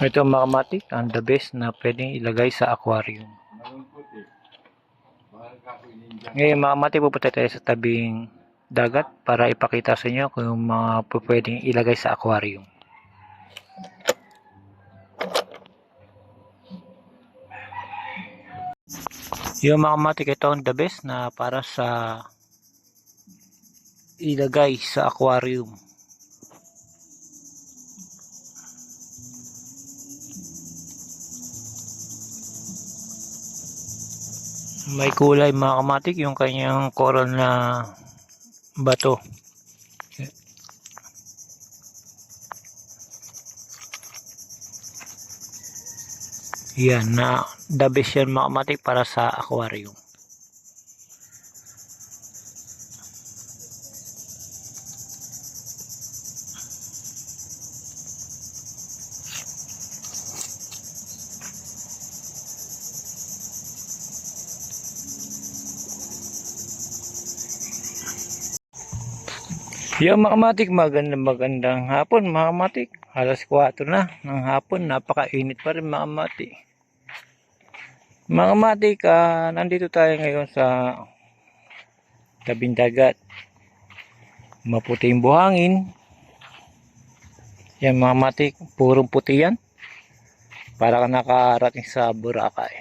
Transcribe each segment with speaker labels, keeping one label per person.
Speaker 1: Ito mga kamatik, ang the best na pwedeng ilagay sa aquarium. Ngayon mga kamatik, pupunta tayo sa tabing dagat para ipakita sa inyo kung mga pwedeng ilagay sa aquarium. Yung mga kamatik, ito ang the best na para sa ilagay sa aquarium. May kulay mga kamatik yung kanyang coral na bato. Yan na the best yan mga kamatik para sa aquarium. Yung mga kamatik, magandang magandang hapon mga kamatik. Alas 4 na ng hapon, napakainit pa rin mga kamatik. Mga kamatik, ah, nandito tayo ngayon sa tabing dagat. Maputi yung buhangin. Yan mga kamatik, purong puti yan. Para ka nakarating sa Boracay.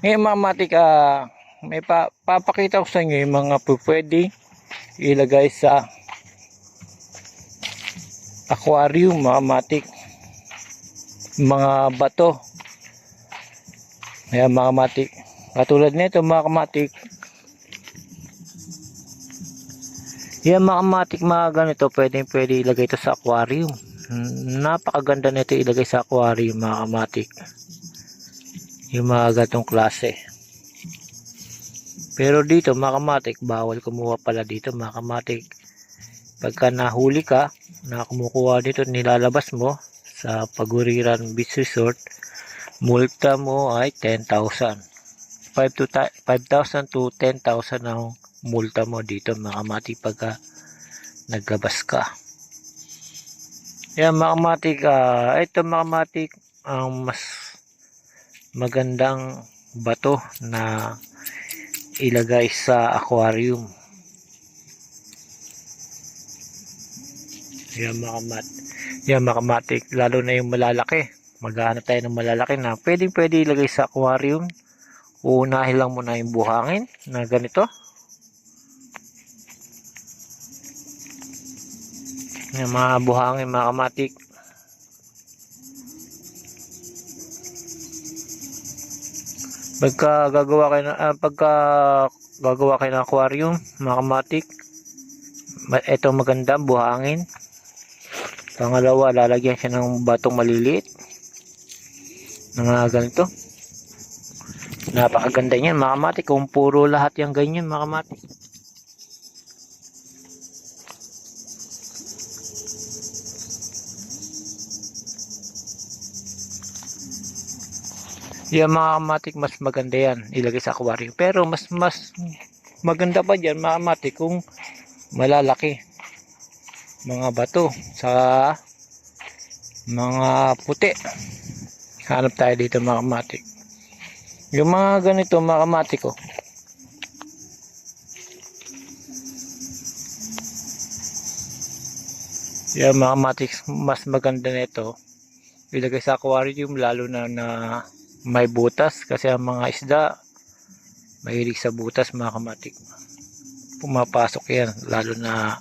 Speaker 1: Ngayon mga kamatik, ah, may pa papakita ko sa inyo yung mga pwede ilagay sa aquarium, mga matik, mga bato. Ayan mga matik. Katulad nito mga kamatik. Yan mga kamatik, mga ganito, pwede pwede ilagay ito sa aquarium. Napakaganda nito ilagay sa aquarium mga kamatik. Yung mga gatong klase. Pero dito mga kamatik, bawal kumuha pala dito mga kamatik. Pagka nahuli ka, na kumukuha dito, nilalabas mo sa Paguriran Beach Resort, multa mo ay 10,000. 5 to ta- 5,000 to 10,000 ang multa mo dito mga kamatik pagka naglabas ka. Yan mga kamatik, ah, ito mga kamatik, ang mas magandang bato na ilagay sa aquarium. Yan mga mat. Yan mga kamatik. Lalo na yung malalaki. Maghanap tayo ng malalaki na pwedeng pwede ilagay sa aquarium. Uunahin lang muna yung buhangin na ganito. Yung mga buhangin mga kamatik. Pagka gagawa kayo ng, ah, pagka gagawa kayo ng aquarium, mga kamatik, ma- ito maganda, buhangin. Pangalawa, lalagyan siya ng batong maliliit. Mga ganito. Napakaganda niyan, mga. Kung puro lahat yung ganyan, mga kamatik. Yan mga kamatik, mas maganda yan. Ilagay sa aquarium. Pero mas mas maganda pa dyan, mga kamatik, kung malalaki mga bato sa mga puti. Hanap tayo dito mga kamatik yung mga ganito mga kamatik oh. yung mga kamatik mas maganda nito. Ilagay sa aquarium lalo na na may butas. Kasi ang mga isda mahilig sa butas mga kamatik pumapasok yan lalo na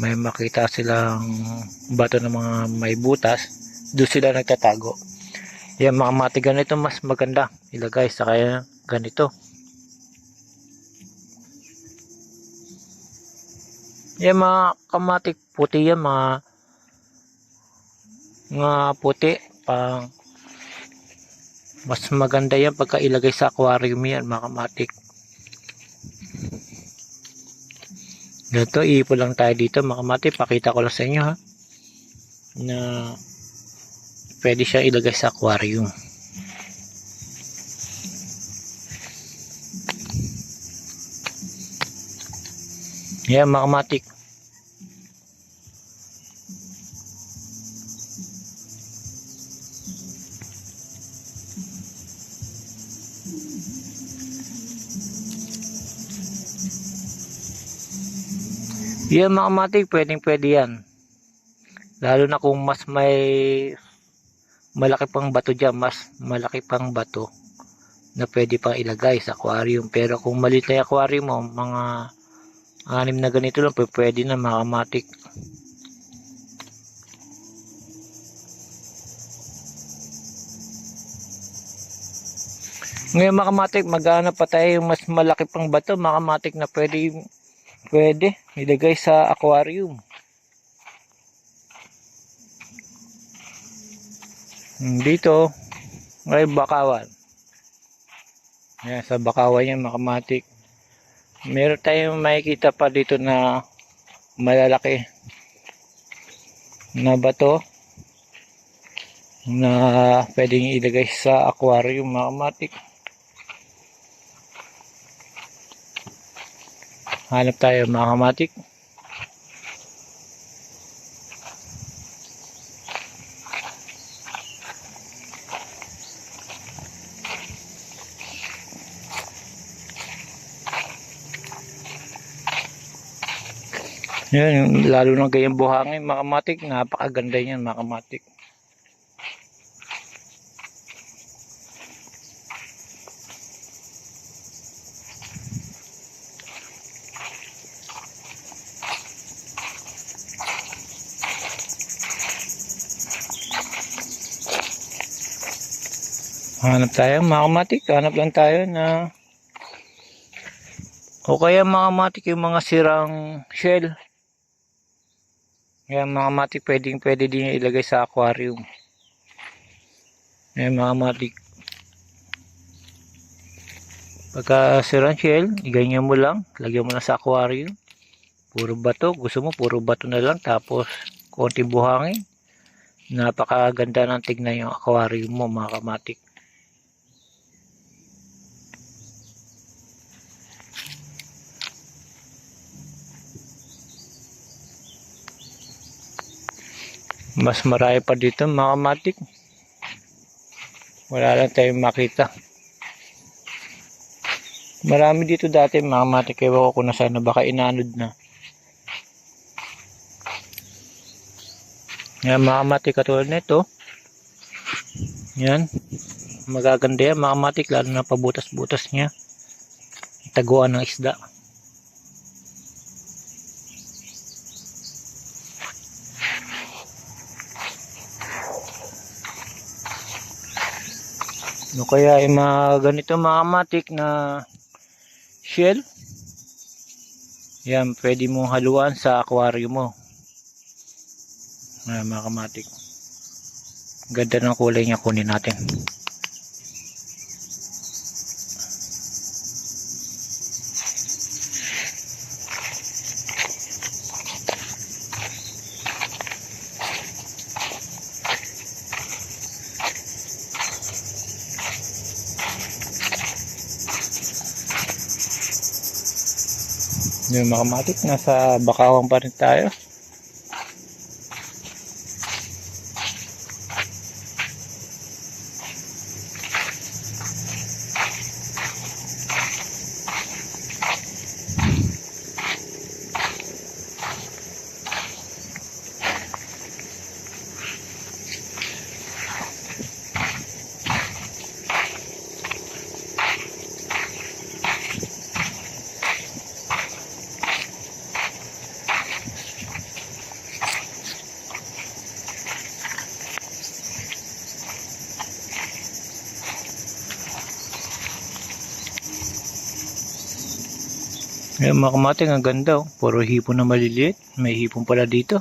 Speaker 1: may makita silang bato ng mga may butas doon sila nagtatago. Yan mga mati ganito mas maganda. Ilagay sa kaya ganito. Yan mga kamatik puti yan mga mga puti pang mas maganda yan pagka ilagay sa aquarium yan mga kamatik Ganito, iipon lang tayo dito mga. Pakita ko lang sa inyo ha. Na pwede siya ilagay sa aquarium. Yan mga kamatik. Yan mga matik, pwedeng pwede yan. Lalo na kung mas may malaki pang bato dyan, mas malaki pang bato na pwede pang ilagay sa aquarium. Pero kung maliit na aquarium mo, mga anim na ganito lang, pwe- pwede na mga matik. Ngayon mga kamatik, maghanap pa tayo yung mas malaki pang bato, mga kamatik na pwede, pwede ilagay sa aquarium. Hmm, Dito, may bakawan. Yan, sa bakawan yan, mga kamatik. Meron tayong makikita pa dito na malalaki na bato na pwedeng ilagay sa aquarium, mga Hanap tayo mga kamatik. Yan, lalo na ganyang buhangin, mga kamatik. Napakaganda yan, mga Hanap tayo, mga kamatik. Hanap lang tayo na o kaya mga matik yung mga sirang shell. Kaya mga matik pwedeng pwede din ilagay sa aquarium. Ayan mga matik. Pagka sirang shell, iganyan mo lang. Lagyan mo na sa aquarium. Puro bato. Gusto mo puro bato na lang. Tapos konting buhangin. Napakaganda ng tignan yung aquarium mo mga kamatik. Mas marami pa dito mga matik. Wala lang tayong makita. Marami dito dati mga matik. Ewan ko kung nasaan na baka inanod na. Yan mga matik katulad nito. Yan. Magaganda yan mga matik. Lalo na pabutas-butas niya. Taguan ng isda. No kaya yung mga ganito mga matik na shell. Yan, pwede mong haluan sa aquarium mo. Ayan, mga kamatik. Ganda ng kulay niya kunin natin. Yung mga kamatik, nasa bakawang pa rin tayo. Yung mga kamatik, ang ganda oh. Puro hipon na maliliit. May hipon pala dito.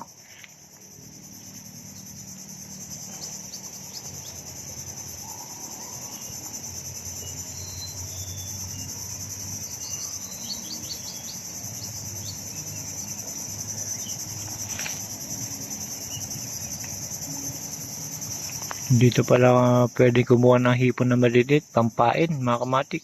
Speaker 1: Dito pala uh, pwede kumuha ng hipon na maliliit, pampain, mga kamatik.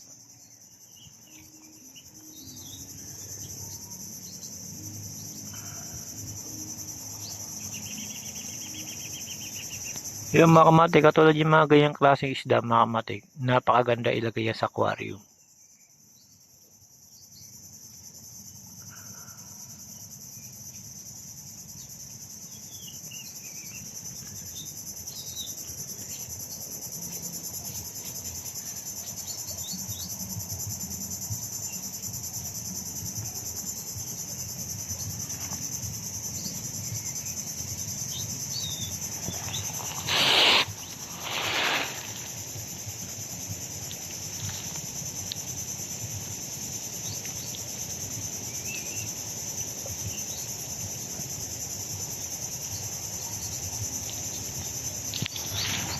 Speaker 1: Yung mga kamatik, katulad yung mga ganyang klaseng isda, mga kamatik, napakaganda ilagay yan sa aquarium.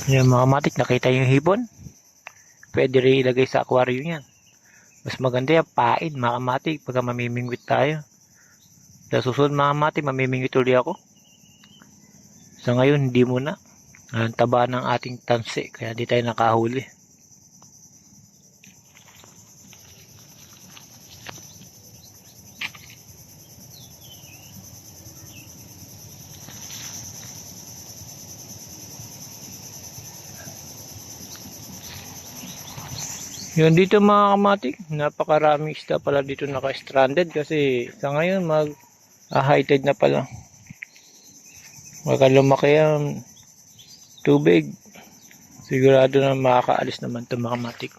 Speaker 1: Yung mga kamatik, nakita yung hibon? Pwede rin ilagay sa aquarium yan. Mas maganda yan, pain, mga kamatik, pagka mamimingwit tayo. Sa susunod mga kamatik, mamimingwit ulit ako. Sa ngayon, hindi muna. Ang taba ng ating tansi, kaya di tayo nakahuli. Yun dito mga kamatik, napakaraming isda pala dito naka-stranded kasi sa ngayon mag ah, high na pala. Baka lumaki ang tubig. Sigurado na makakaalis naman ito mga kamatik.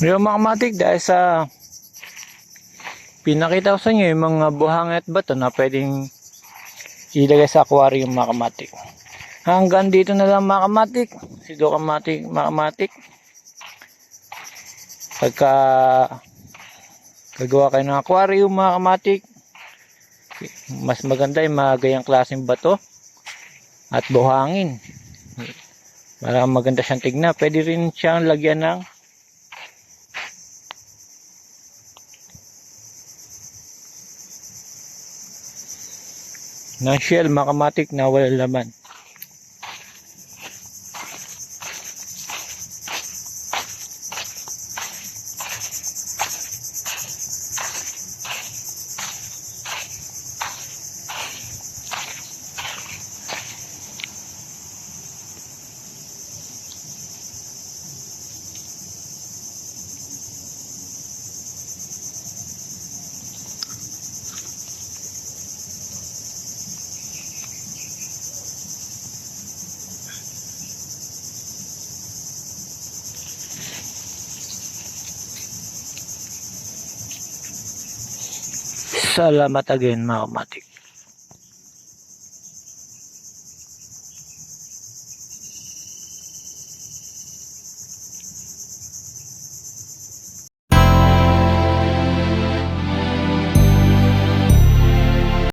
Speaker 1: Yung mga kamatik dahil sa pinakita ko sa inyo yung mga buhangin at bato na pwedeng ilagay sa aquarium mga kamatik. Hanggang dito na lang mga kamatik. Si Do Kamatik, mga kamatik. Pagka gagawa kayo ng aquarium mga kamatik, mas maganda yung mga gayang klaseng bato at buhangin. Para maganda siyang tignan. Pwede rin siyang lagyan ng ng shell makamatik na wala laman. Salamat again, mga kamatik.